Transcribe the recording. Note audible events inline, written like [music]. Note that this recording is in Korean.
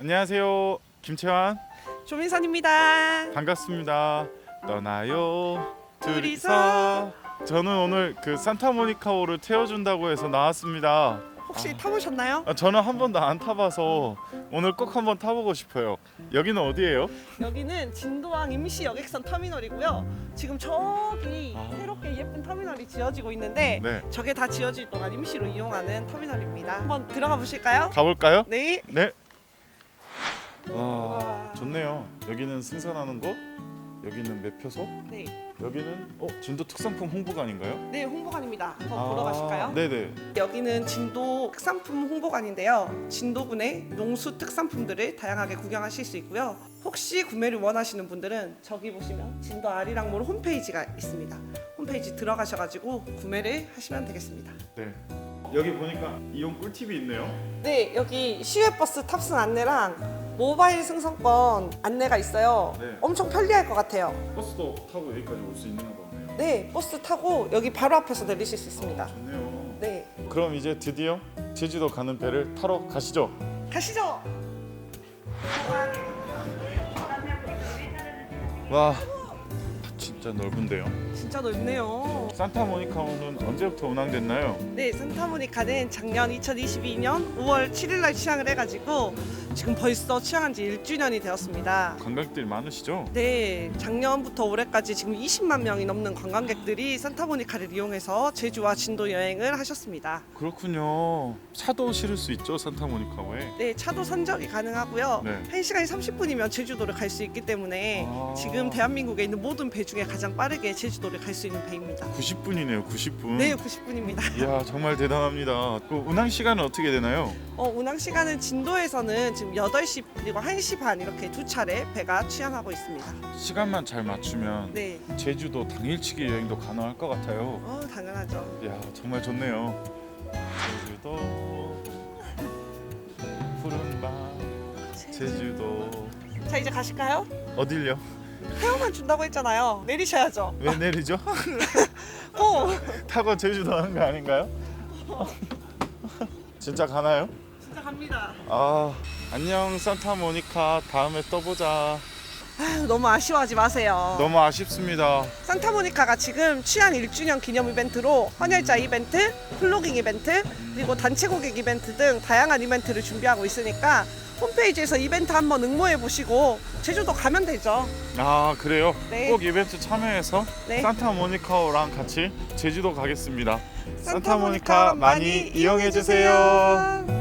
안녕하세요. 김채환 조민선입니다. 반갑습니다. 떠나요 둘이서. 저는 오늘 그 산타모니카호를 태워준다고 해서 나왔습니다. 혹시 아. 타보셨나요? 아, 저는 한 번도 안 타봐서 오늘 꼭 한번 타보고 싶어요. 여기는 어디예요? 여기는 진도항 임시 여객선 터미널이고요. 지금 저기 아. 새롭게 예쁜 터미널이 지어지고 있는데 네, 저게 다 지어질 동안 임시로 이용하는 터미널입니다. 한번 들어가 보실까요? 가볼까요? 네. 네. 와, 와. 좋네요. 여기는 승선하는 곳, 여기는 매표소, 네. 여기는 어 진도 특산품 홍보관인가요? 네, 홍보관입니다. 한번 보러 가실까요? 네네. 여기는 진도 특산품 홍보관인데요. 진도군의 농수 특산품들을 다양하게 구경하실 수 있고요. 혹시 구매를 원하시는 분들은 저기 보시면 진도 아리랑몰 홈페이지가 있습니다. 홈페이지 들어가셔가지고 구매를 하시면 되겠습니다. 네. 여기 보니까 이용 꿀팁이 있네요. 네, 여기 시외버스 탑승 안내랑 모바일 승선권 안내가 있어요. 네. 엄청 편리할 것 같아요. 버스도 타고 여기까지 올 수 있는 거네요. 네, 버스 타고 여기 바로 앞에서 내리실 수 있습니다. 좋네요. 네, 그럼 이제 드디어 제주도 가는 배를 타러 가시죠. 가시죠. 와, 진짜 넓은데요. 진짜 넓네요. 산타모니카호는 언제부터 운항됐나요? 네, 산타모니카는 작년 2022년 5월 7일 날 취항을 해가지고 지금 벌써 취항한 지 1주년이 되었습니다. 관광객들이 많으시죠? 네, 작년부터 올해까지 지금 20만 명이 넘는 관광객들이 산타모니카를 이용해서 제주와 진도 여행을 하셨습니다. 그렇군요. 차도 실을 수 있죠, 산타모니카호에. 네, 차도 선적이 가능하고요. 네. 1시간 30분이면 제주도를 갈 수 있기 때문에 아. 지금 대한민국에 있는 모든 배 중에 가장 빠르게 제주도를 갈 수 있는 배입니다. 90분이네요, 90분. 네, 90분입니다. 이야, 정말 대단합니다. 그 운항 시간은 어떻게 되나요? 어, 운항 시간은 진도에서는 지금 8시 그리고 1시 반 이렇게 두 차례 배가 취항하고 있습니다. 시간만 잘 맞추면 네. 제주도 당일치기 여행도 가능할 것 같아요. 어, 당연하죠. 이야, 정말 좋네요. 제주도 푸른 밤 제주도 자, 이제 가실까요? 어딜요? 태워만 준다고 했잖아요. 내리셔야죠. 왜 내리죠? [laughs] 어, 타고 제주도 하는 거 아닌가요? [laughs] 진짜 가나요? 진짜 갑니다. 아 안녕 산타모니카 다음에 떠보자 아유, 너무 아쉬워하지 마세요. 너무 아쉽습니다 산타모니카가 지금 취향 1주년 기념 이벤트로 헌혈자 이벤트, 플로깅 이벤트, 그리고 단체 고객 이벤트 등 다양한 이벤트를 준비하고 있으니까 홈페이지에서 이벤트 한번 응모해 보시고 제주도 가면 되죠. 아 그래요? 네. 꼭 이벤트 참여해서 네. 산타모니카랑 같이 제주도 가겠습니다 산타모니카 많이 이용해 주세요.